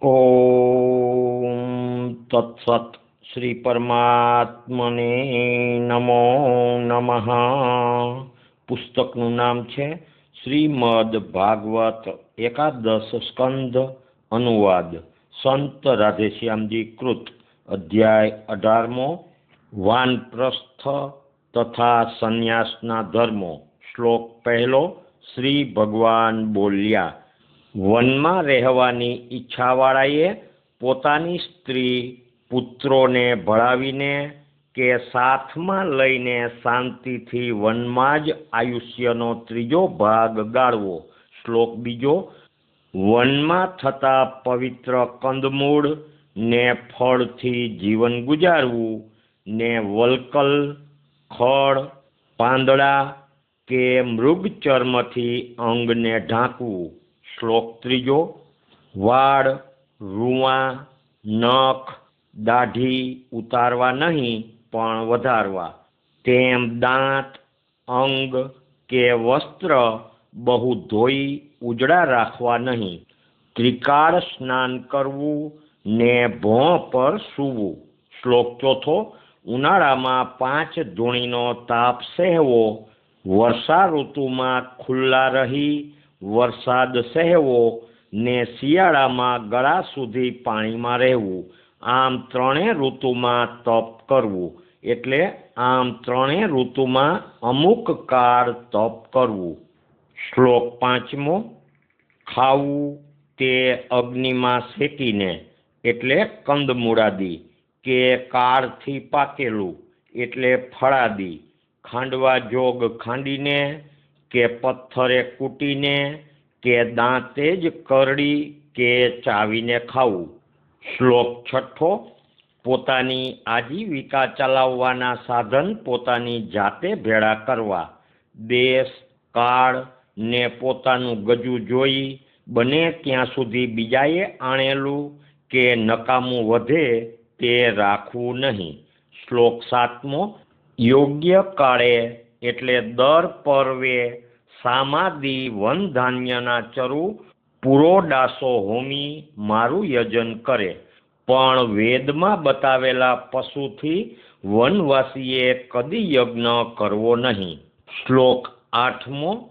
ઓમ તત્સત શ્રી પરમાત્મને નમો નમઃ પુસ્તકનું નામ છે શ્રીમદ ભાગવત એકાદશ સ્કંદ અનુવાદ, સંત રાધેશ્યામજી કૃત, અધ્યાય અઢારમો, વાનપ્રસ્થ તથા સંન્યાસના ધર્મો, શ્લોક પહેલો, શ્રી ભગવાન બોલ્યા વનમાં રહેવાની ઈચ્છાવાળાએ પોતાની સ્ત્રી પુત્રોને ભળાવીને કે સાથમાં લઈને શાંતિથી વનમાં જ આયુષ્યનો ત્રીજો ભાગ ગાળવો. શ્લોક બીજો, વનમાં થતા પવિત્ર કંદમૂળ ને ફળથી જીવન ગુજારવું, ને વલકલ ખળ પાંદડા કે મૃગચર્મથી અંગને ઢાંકવું. શ્લોક ત્રીજો વાળ રૂંવા નખ, દાઢી ઉતારવા નહીં, પણ વધારવા. તેમ દાંત, અંગ કે વસ્ત્ર બહુ ધોઈ ઉજળા રાખવા નહીં. ત્રિકાળ સ્નાન કરવું ને ભોં પર સૂવું. શ્લોક ચોથો, ઉનાળામાં પાંચ ધૂણીનો તાપ સહેવો. વર્ષા ઋતુમાં ખુલ્લા રહી વરસાદ સહેવો ને શિયાળામાં ગળા સુધી પાણીમાં રહેવું. આમ ત્રણેય ઋતુમાં તપ કરવું. એટલે આમ ત્રણેય ઋતુમાં અમુક કાળ તપ કરવું. શ્લોક પાંચમો, ખાવું તે અગ્નિમાં શેકીને, એટલે કંદમૂળાદી, કે કાળથી પાકેલું, એટલે ફળાદી. ખાંડવા જોગ ખાંડીને કે પથ્થરે કૂટીને કે દાંતે જ કરડી કે ચાવીને ખાવું. શ્લોક છઠ્ઠો, પોતાની આજીવિકા ચલાવવાના સાધન પોતાની જાતે ભેળા કરવા. દેશ, કાળ ને પોતાનું ગજું જોઈ બને ત્યાં સુધી બીજાએ આણેલું કે નકામું વધે તે રાખવું નહીં. શ્લોક સાતમો, યોગ્ય કાળે એટલે દર પર્વે સામાદી વન ધાન્યના ચરુ પૂરો ડાસો હોમી મારું યજન કરે. પણ વેદમાં બતાવેલા પશુથી વનવાસીએ કદી યજ્ઞ કરવો નહીં. શ્લોક આઠમો,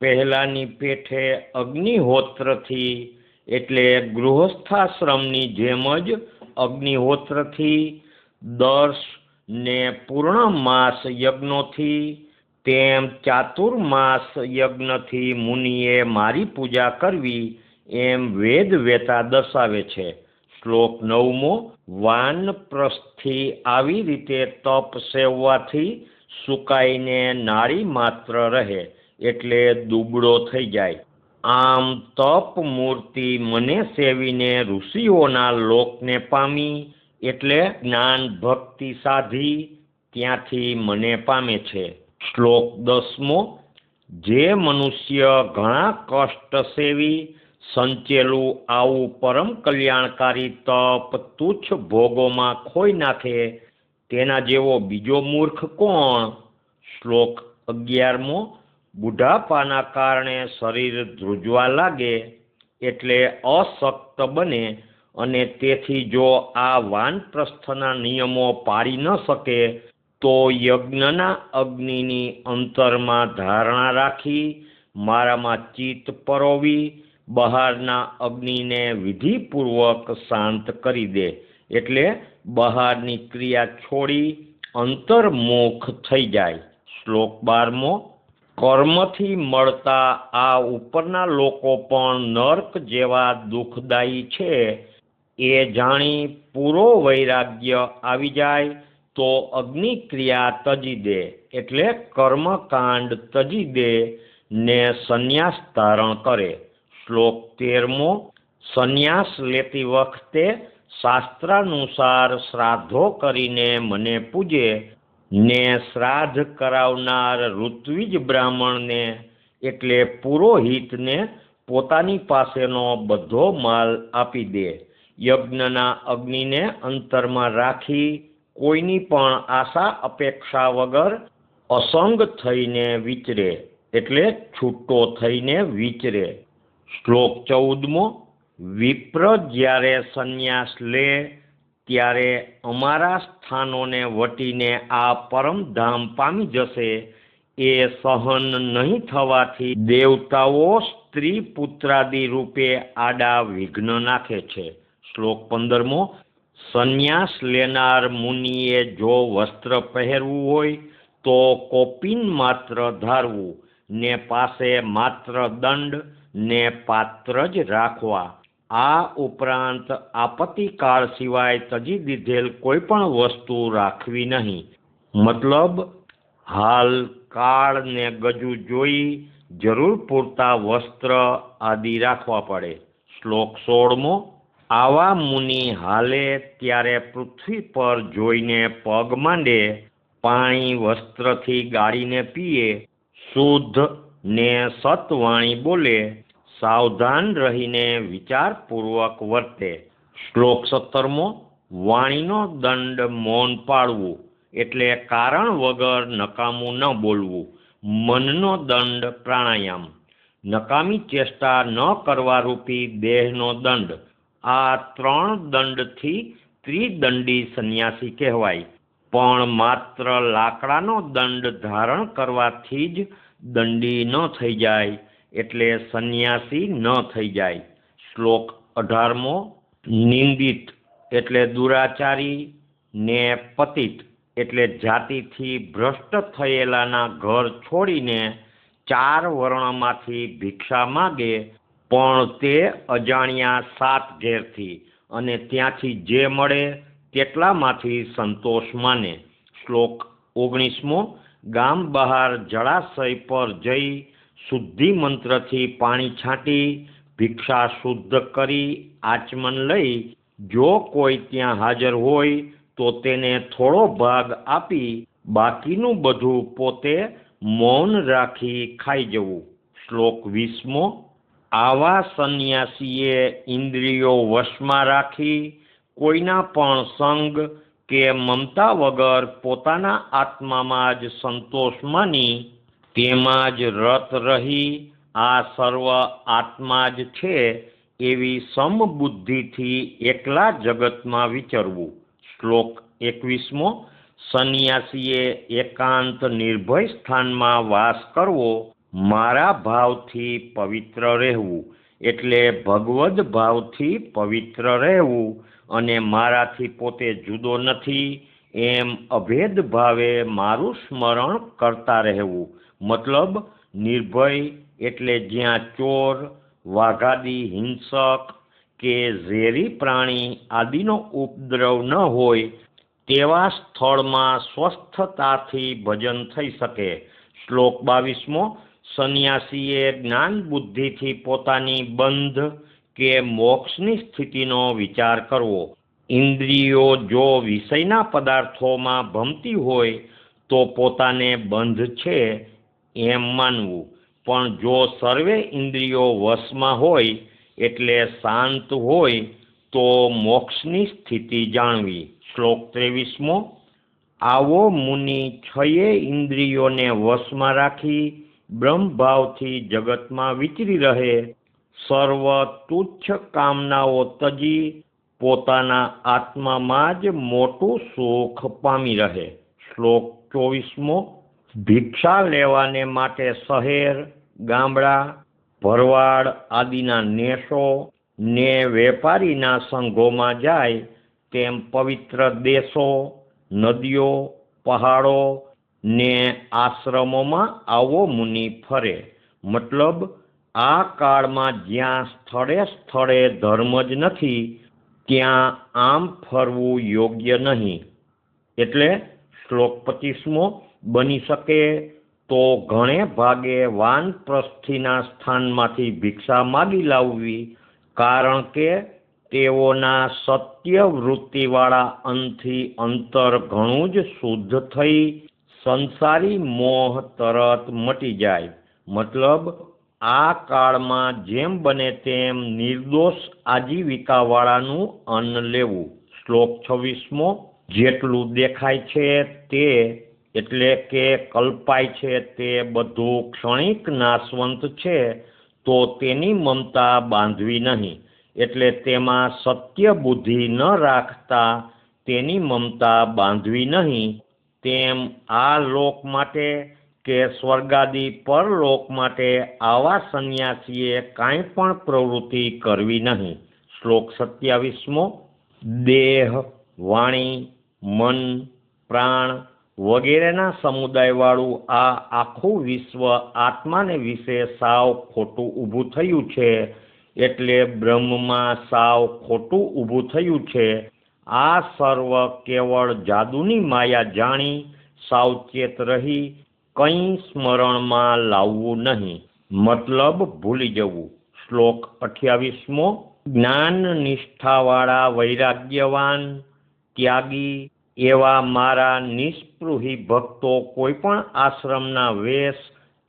પહેલાની પેઠે અગ્નિહોત્રથી, એટલે ગૃહસ્થાશ્રમની જેમ જ અગ્નિહોત્રથી દર્શ ને પૂર્ણમાસ યજ્ઞોથી, તેમ ચાતુર્માસ યજ્ઞથી મુનિએ મારી પૂજા કરવી એમ વેદ વેતા દર્શાવે છે. શ્લોક નવમો વાનપ્રસ્થથી આવી રીતે તપ સેવવાથી સુકાઈને નાળી માત્ર રહે, એટલે દુબળો થઈ જાય. આમ તપ મૂર્તિ મને સેવીને ઋષિઓના લોકને પામી એટલે જ્ઞાન ભક્તિ સાધી ત્યાંથી મને પામે છે. શ્લોક દસમો, જે મનુષ્ય ઘણા કષ્ટ સેવી, સંચેલું આવું પરમ કલ્યાણકારી તપ તુચ્છ ભોગોમાં ખોઈ નાખે, તેના જેવો બીજો મૂર્ખ કોણ? શ્લોક અગિયારમો, બુઢાપાના કારણે શરીર ધ્રુજવા લાગે, એટલે અશક્ત બને અને તેથી જો આ વાનપ્રસ્થના નિયમો પાળી ન શકે, તો યજ્ઞના અગ્નિની અંતરમાં ધારણા રાખી, મારામાં ચિત્ત પરોવી, બહારના અગ્નિને વિધિપૂર્વક શાંત કરી દે. એટલે બહારની ક્રિયા છોડી અંતર્મુખ થઈ જાય. શ્લોક બારમો, કર્મથી મળતા આ ઉપરના લોકો પણ નર્ક જેવા દુઃખદાયી છે. એ જાણી પૂરો વૈરાગ્ય આવી જાય તો અગ્નિક્રિયા તજી દે એટલે કર્મકાંડ તજી દે ને સંન્યાસ ધારણ કરે. શ્લોક તેરમો, સંન્યાસ લેતી વખતે શાસ્ત્રાનુસાર શ્રાદ્ધો કરીને મને પૂજે ને શ્રાદ્ધ કરાવનાર ઋત્વિજ બ્રાહ્મણને એટલે પુરોહિતને પોતાની પાસેનો બધો માલ આપી દે. યજ્ઞના અગ્નિને અંતરમાં રાખી કોઈની પણ આશા, અપેક્ષા વગર અસંગ થઈને વિચરે, એટલે છૂટો થઈને વિચરે. શ્લોક ચૌદમો, વિપ્ર જ્યારે સંન્યાસ લે, ત્યારે અમારા સ્થાનોને વટીને આ પરમધામ પામી જશે. એ સહન નહીં થવાથી દેવતાઓ સ્ત્રી પુત્રાદિ રૂપે આડા વિઘ્ન નાખે છે. શ્લોક પંદરમો, સંન્યાસ લેનાર મુનિએ જો વસ્ત્ર પહેરવું હોય, તો કોપિન માત્ર ધારવું, ને પાસે માત્ર દંડ, ને પાત્ર જ રાખવા. આ ઉપરાંત આપત્તિકાળ સિવાય તજી દીધેલ કોઈ પણ વસ્તુ રાખવી નહીં. મતલબ, હાલ કાળ ને ગજુ જોઈ જરૂર પૂરતા વસ્ત્ર આદિ રાખવા પડે. શ્લોક સોળમો આવા મુનિ હાલે ત્યારે પૃથ્વી પર જોઈને પગ માંડે, પાણી વસ્ત્રથી ગાળીને પીએ, શુદ્ધ ને સતવાણી બોલે, સાવધાન રહીને વિચારપૂર્વક વર્તે. શ્લોક સત્તરમો, વાણીનો દંડ મૌન પાળવું, એટલે કારણ વગર નકામું ન બોલવું. મનનો દંડ પ્રાણાયામ. નકામી ચેષ્ટા ન કરવા રૂપી દેહનો દંડ. આ ત્રણ દંડથી ત્રિદંડી સંન્યાસી કહેવાય. પણ માત્ર લાકડાનો દંડ ધારણ કરવાથી જ દંડી ન થઈ જાય, એટલે સંન્યાસી ન થઈ જાય. શ્લોક અઢારમો, નિંદિત એટલે દુરાચારી, ને પતિત એટલે જાતિથી ભ્રષ્ટ થયેલાના ઘર છોડીને ચાર વર્ણમાંથી ભિક્ષા માગે પણ તે અજાણ્યા સાત ઘેરથી અને ત્યાંથી જે મળે તેટલામાંથી સંતોષ માને. શ્લોક ઓગણીસમો, ગામ બહાર જળાશય પર જઈ શુદ્ધિ મંત્રથી પાણી છાંટી, ભિક્ષા શુદ્ધ કરી, આચમન લઈ, જો કોઈ ત્યાં હાજર હોય તો તેને થોડો ભાગ આપી, બાકીનું બધું પોતે મૌન રાખી ખાઈ જવું. શ્લોક વીસમો આવા સંન્યાસીએ ઇન્દ્રિયો વશમાં રાખી કોઈના પણ સંગ કે મમતા વગર પોતાના આત્મામાં જ સંતોષ માની તેમાં જ રત રહી આ સર્વ આત્મા જ છે એવી સમબુદ્ધિથી એકલા જગતમાં વિચરવું. શ્લોક એકવીસમો, સંન્યાસીએ એકાંત નિર્ભય સ્થાનમાં વાસ કરવો મારા ભાવથી પવિત્ર રહેવું, એટલે ભગવદ્ ભાવથી પવિત્ર રહેવું અને મારાથી પોતે જુદો નથી, એમ અભેદ ભાવે મારું સ્મરણ કરતા રહેવું. મતલબ નિર્ભય એટલે જ્યાં ચોર, વાઘાદી, હિંસક કે ઝેરી પ્રાણી આદિનો ઉપદ્રવ ન હોય, તેવા સ્થળમાં સ્વસ્થતાથી ભજન થઈ શકે. શ્લોક બાવીસમો સંન્યાસીએ જ્ઞાન બુદ્ધિથી પોતાની બંધ કે મોક્ષની સ્થિતિનો વિચાર કરવો. ઇન્દ્રિયો જો વિષયના પદાર્થોમાં ભમતી હોય તો પોતાને બંધ છે એમ માનવું. પણ જો સર્વે ઇન્દ્રિયો વશમાં હોય એટલે શાંત હોય તો મોક્ષની સ્થિતિ જાણવી. શ્લોક ત્રેવીસમો, આવો મુનિ છયે ઇન્દ્રિયોને વશમાં રાખી બ્રહ્મભાવથી જગતમાં વિચરી રહે, સર્વ તુચ્છ કામનાઓ તજી પોતાના આત્મામાં જ મોટું સુખ પામી રહે. શ્લોક ચોવીસમો, ભિક્ષા લેવાને માટે શહેર, ગામડા, ભરવાડ આદિના નેશો ને વેપારીના સંઘોમાં જાય તેમ પવિત્ર દેશો, નદીઓ, પહાડો ને આશ્રમોમાં આવો મુનિ ફરે. મતલબ, આ કાળમાં જ્યાં સ્થળે સ્થળે ધર્મ જ નથી, ત્યાં આમ ફરવું યોગ્ય નહીં. એટલે શ્લોક પચીસમો, બની શકે તો ઘણે ભાગે વાનપ્રસ્થિના સ્થાનમાંથી ભિક્ષા માગી લાવવી, કારણ કે તેઓના સત્ય વૃત્તિવાળા અંતથી અંતર ઘણું જ શુદ્ધ થઈ સંસારી મોહ તરત મટી જાય. મતલબ, આ કાળમાં જેમ બને તેમ નિર્દોષ આજીવિકાવાળાનું અન્ન લેવું. શ્લોક છવ્વીસમો, જેટલું દેખાય છે તે, એટલે કે કલ્પાય છે તે બધું ક્ષણિક નાશવંત છે, તો તેની મમતા બાંધવી નહીં. એટલે તેમાં સત્ય બુદ્ધિ ન રાખતા તેની મમતા બાંધવી નહીં. તેમ આ લોક માટે કે સ્વર્ગાદી પરલોક માટે આવા સંન્યાસીએ કાંઈ પણ પ્રવૃત્તિ કરવી નહીં. શ્લોક સત્યાવીસમો. દેહ, વાણી, મન, પ્રાણ વગેરેના સમુદાયવાળું આ આખું વિશ્વ આત્માને વિશે સાવ ખોટું ઊભું થયું છે. એટલે બ્રહ્મમાં સાવ ખોટું ઊભું થયું છે. આ સર્વ કેવળ જાદુની માયા જાણી, સાવચેત રહી, કંઈ સ્મરણમાં લાવવું નહીં. મતલબ ભૂલી જવું. શ્લોક અઠ્યાવીસમો. જ્ઞાન નિષ્ઠાવાળા વૈરાગ્યવાન, ત્યાગી, એવા મારા નિષ્પૃહી ભક્તો કોઈ પણ આશ્રમના વેશ,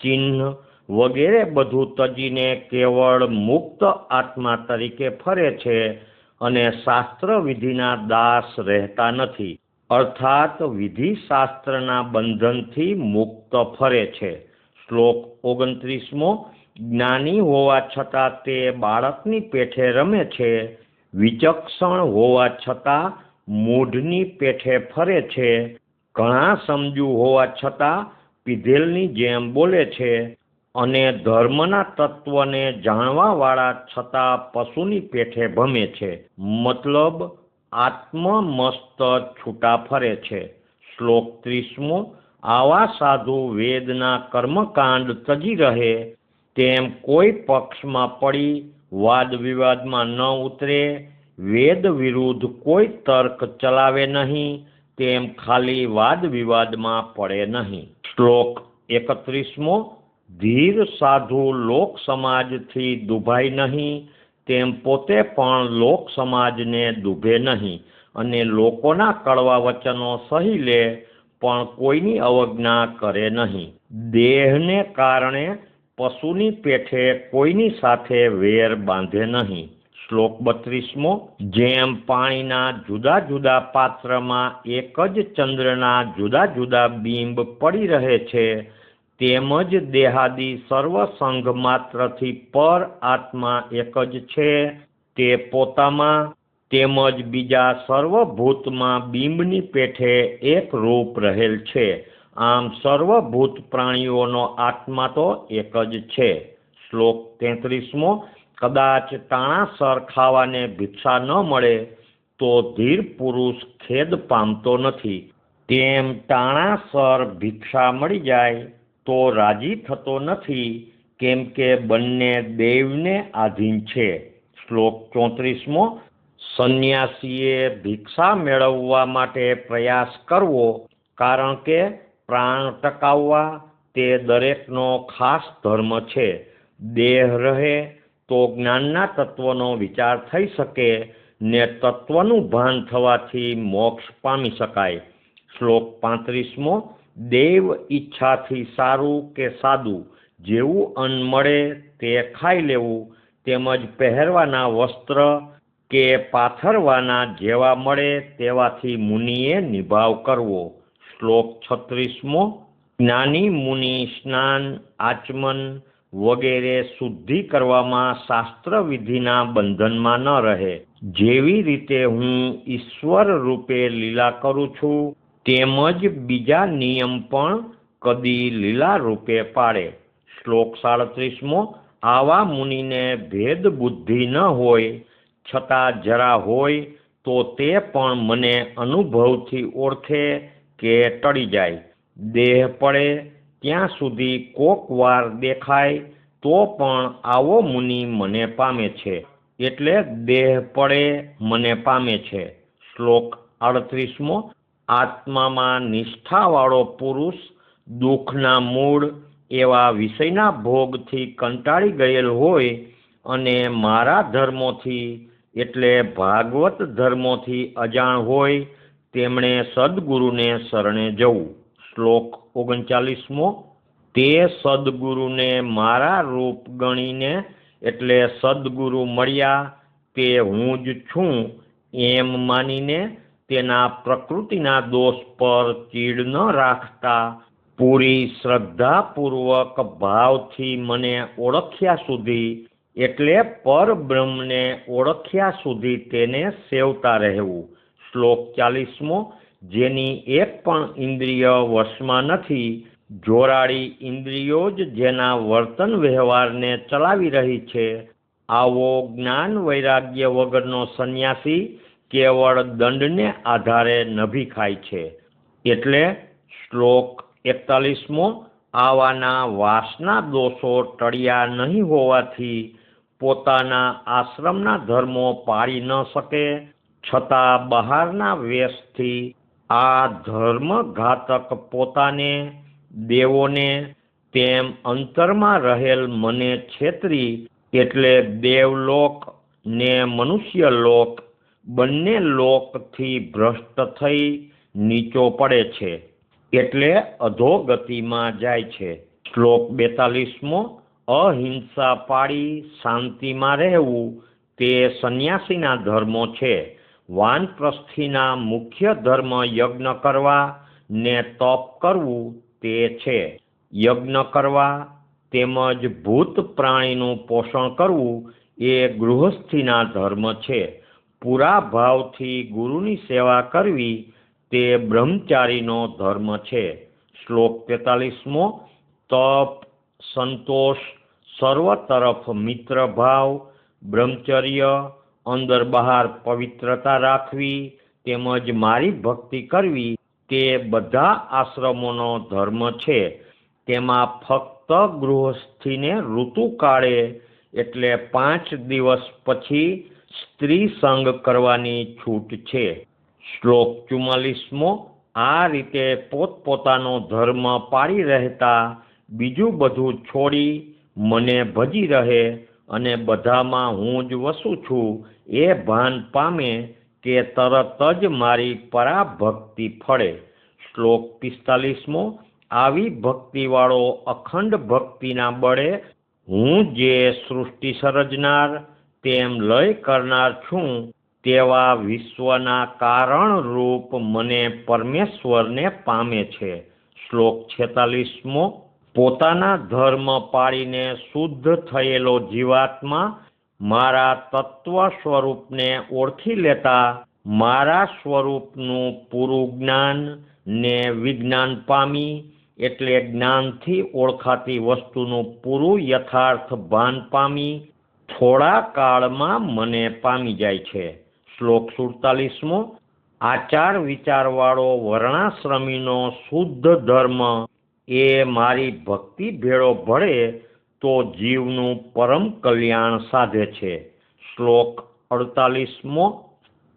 ચિહ્ન વગેરે બધું તજીને કેવળ મુક્ત આત્મા તરીકે ફરે છે અને શાસ્ત્ર વિધિના દાસ રહેતા નથી. અર્થાત વિધિ શાસ્ત્રના બંધનથી મુક્ત ફરે છે. શ્લોક ઓગણત્રીસમો, જ્ઞાની હોવા છતાં તે બાળકની પેઠે રમે છે. વિચક્ષણ હોવા છતાં મૂઢની પેઠે ફરે છે. ઘણા સમજુ હોવા છતાં પીધેલની જેમ બોલે છે. અને ધર્મના તત્વને જાણવાવાળા છતાં પશુની પેઠે ભમે છે. મતલબ, આત્મમસ્ત છૂટા ફરે છે. શ્લોક ત્રીસમો, આવા સાધુ વેદના કર્મકાંડ તજી રહે, તેમ કોઈ પક્ષમાં પડી વાદ વિવાદમાં ન ઉતરે, વેદ વિરુદ્ધ કોઈ તર્ક ચલાવે નહીં, તેમ ખાલી વાદ વિવાદમાં પડે નહીં. શ્લોક એકત્રીસમો ધીર સાધુ લોક સમાજથી દુભાય નહીં, તેમ પોતે પણ લોક સમાજને દુભે નહીં. અને લોકોના કડવા વચનો સહી લે, પણ કોઈની અવજ્ઞા કરે નહીં. દેહને કારણે પશુની પેઠે કોઈની સાથે વેર બાંધે નહીં. શ્લોક બત્રીસમો, જેમ પાણીના જુદા જુદા પાત્રમાં એક જ ચંદ્રના જુદા જુદા બિંબ પડી રહે છે તેમજ દેહાદી સર્વ સંઘ માત્રથી પર આત્મા એક જ છે. તે પોતામાં તેમજ બીજા સર્વભૂતમાં બિંબની પેઠે એક રૂપ રહેલ છે. આમ સર્વભૂત પ્રાણીઓનો આત્મા તો એક જ છે. શ્લોક તેત્રીસમો, કદાચ તાણાસર ખાવાને ભિક્ષા ન મળે, તો ધીર પુરુષ ખેદ પામતો નથી. તેમ તાણાસર ભિક્ષા મળી જાય તો રાજી થતો નથી કેમ કે બંને દેવને આધીન છે. શ્લોક ચોત્રીસમો, સંન્યાસીએ ભિક્ષા મેળવવા માટે પ્રયાસ કરવો, કારણ કે પ્રાણ ટકાવવા તે દરેકનો ખાસ ધર્મ છે. દેહ રહે તો જ્ઞાનના તત્વનો વિચાર થઈ શકે, ને તત્વનું ભાન થવાથી મોક્ષ પામી શકાય. શ્લોક પાંત્રીસમો દેવ ઈચ્છાથી સારું કે સાદું, જેવું અન્ન મળે તે ખાઈ લેવું, તેમજ પહેરવાના વસ્ત્ર કે પાથરવાના જેવા મળે તેવાથી મુનિએ નિભાવ કરવો. શ્લોક છત્રીસમો, જ્ઞાની મુનિ સ્નાન, આચમન વગેરે શુદ્ધિ કરવામાં શાસ્ત્ર વિધિના બંધનમાં ન રહે. જેવી રીતે હું ઈશ્વર રૂપે લીલા કરું છું તેમજ બીજા નિયમ પણ કદી લીલા રૂપે પાડે. શ્લોક સાડત્રીસમો, આવા મુનિને ભેદ બુદ્ધિ ન હોય, છતાં જરા હોય, તો તે પણ મને અનુભવથી ઓળખે કે ટળી જાય. દેહ પડે, ત્યાં સુધી કોક વાર દેખાય, તો પણ આવો મુનિ મને પામે છે. એટલે દેહ પડે, મને પામે છે. શ્લોક અડત્રીસમો આત્મામાં નિષ્ઠાવાળો પુરુષ દુઃખના મૂળ એવા વિષયના ભોગથી કંટાળી ગયેલ હોય અને મારા ધર્મોથી એટલે ભાગવત ધર્મોથી અજાણ હોય તેમણે સદગુરુને શરણે જવું. શ્લોક ઓગણચાલીસમો, તે સદગુરુને મારા રૂપ ગણીને એટલે સદગુરુ મળ્યા તે હું જ છું એમ માનીને તેના પ્રકૃતિના દોષ પર ચીડ ન રાખતા. પૂરી શ્રદ્ધાપૂર્વક ભાવથી મને ઓળખ્યા સુધી, એટલે પરબ્રહ્મને ઓળખ્યા સુધી તેને સેવતા રહેવું. શ્લોક ચાલીસમો, જેની એક પણ ઇન્દ્રિય વશમાં નથી, જોરાળી ઇન્દ્રિયો જ જેના વર્તન વ્યવહારને ચલાવી રહી છે. આવો જ્ઞાન વૈરાગ્ય વગરનો સંન્યાસી કેવળ દંડને આધારે નભી ખાય છે. એટલે શ્લોક એકતાલીસમો, આવાના વાસના દોષો ટળ્યા નહીં હોવાથી પોતાના આશ્રમના ધર્મો પાળી ન શકે. છતાં બહારના વેશથી આ ધર્મઘાતક પોતાને, દેવોને તેમ અંતરમાં રહેલ મને છેતરી એટલે દેવલોક ને મનુષ્યલોક બંને લોકથી ભ્રષ્ટ થઈ નીચો પડે છે. એટલે અધોગતિમાં જાય છે. શ્લોક બેતાલીસમો, અહિંસા પાળી શાંતિમાં રહેવું તે સંન્યાસીના ધર્મો છે. વાનપ્રસ્થિના મુખ્ય ધર્મ યજ્ઞ કરવા ને તપ કરવું તે છે. યજ્ઞ કરવા તેમજ ભૂત પ્રાણીનું પોષણ કરવું એ ગૃહસ્થિના ધર્મ છે. પૂરા ભાવથી ગુરુની સેવા કરવી તે બ્રહ્મચારીનો ધર્મ છે. શ્લોક તેતાલીસમો, તપ, સંતોષ સર્વ તરફ મિત્ર ભાવ, બ્રહ્મચર્ય, અંદર બહાર પવિત્રતા રાખવી, તેમજ મારી ભક્તિ કરવી તે બધા આશ્રમોનો ધર્મ છે. તેમાં ફક્ત ગૃહસ્થીને ઋતુકાળે એટલે પાંચ દિવસ પછી સ્ત્રી સંગ કરવાની છૂટ છે. શ્લોક ચુમ્માલીસમો, આ રીતે પોતપોતાનો ધર્મ પાળી રહેતા બીજું બધું છોડી મને ભજી રહે અને બધામાં હું જ વસું છું એ ભાન પામે કે તરત જ મારી પરાભક્તિ ફળે. શ્લોક પિસ્તાલીસમો, આવી ભક્તિવાળો અખંડ ભક્તિના બળે હું જે સૃષ્ટિ સર્જનાર તેમ લય કરનાર છું તેવા વિશ્વના કારણરૂપ મને પરમેશ્વરને પામે છે. શ્લોક છેતાલીસમો, પોતાના ધર્મ પાળીને શુદ્ધ થયેલો જીવાત્મા મારા તત્વ સ્વરૂપને ઓળખી લેતા મારા સ્વરૂપનું પૂરું જ્ઞાન ને વિજ્ઞાન પામી એટલે જ્ઞાનથી ઓળખાતી વસ્તુનું પૂરું યથાર્થ ભાન પામી થોડા કાળમાં મને પામી જાય છે. શ્લોક સુડતાલીસમો, આચાર વિચારવાળો વર્ણાશ્રમીનો શુદ્ધ ધર્મ એ મારી ભક્તિ ભેળો ભળે તો જીવનું પરમ કલ્યાણ સાધે છે. શ્લોક અડતાલીસમો,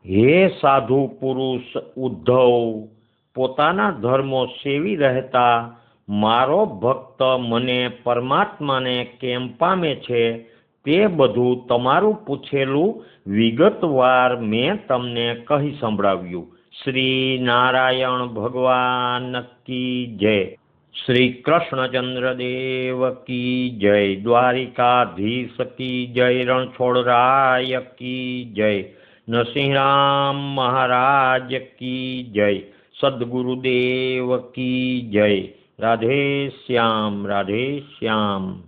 હે સાધુ પુરુષ ઉદ્ધવ, પોતાના ધર્મો સેવી રહેતા મારો ભક્ત મને પરમાત્માને કેમ પામે છે? તે બધું તમારું પૂછેલું વિગતવાર મેં તમને કહી સંભળાવ્યું. શ્રી નારાયણ ભગવાન કી જય. શ્રી કૃષ્ણચંદ્ર દેવ કી જય. દ્વારિકાધીશ કી જય. રણછોડરાય કી જય. નરસિંહરામ મહારાજ કી જય. સદગુરુદેવ કી જય. રાધે શ્યામ રાધે શ્યામ.